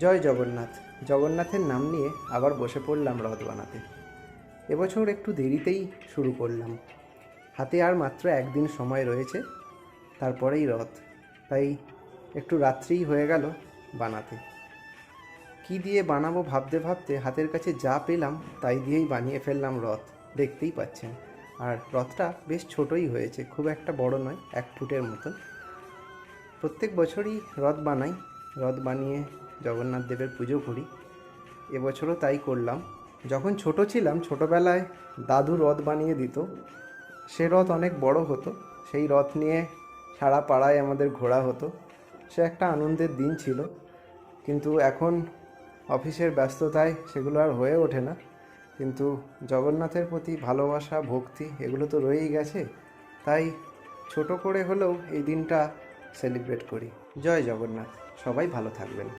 জয় জগন্নাথ। জগন্নাথের নাম নিয়ে আবার বসে পড়লাম রথ বানাতে এবছর একটু দেরিতেই শুরু করলাম। হাতে আর মাত্র একদিন সময় রয়েছে, তারপরেই রথ। তাই একটু রাত্রিই হয়ে গেল বানাতে। কি দিয়ে বানাবো ভাবতে ভাবতে হাতের কাছে যা পেলাম তাই দিয়েই বানিয়ে ফেললাম রথ। দেখতেই পাচ্ছেন। আর রথটা বেশ ছোটই হয়েছে, খুব একটা বড় নয়, এক ফুটের মতন। প্রত্যেক বছরই রথ বানাই। রথ বানিয়ে জগন্নাথ দেবের পুজো করি। এবছরও তাই করলাম। যখন ছোট ছিলাম, ছোটবেলায় দাদু রথ বানিয়ে দিত। সে রথ অনেক বড় হতো। সেই রথ নিয়ে সারা পাড়ায় আমাদের ঘোরা হতো। সে একটা আনন্দের দিন ছিল। কিন্তু এখন অফিসের ব্যস্ততায় সেগুলো আর হয়ে ওঠে না। কিন্তু জগন্নাথের প্রতি ভালোবাসা, ভক্তি এগুলো তো রয়েই গেছে। তাই ছোট করে হলেও এই দিনটা সেলিব্রেট করি। জয় জগন্নাথ। সবাই ভালো থাকবেন।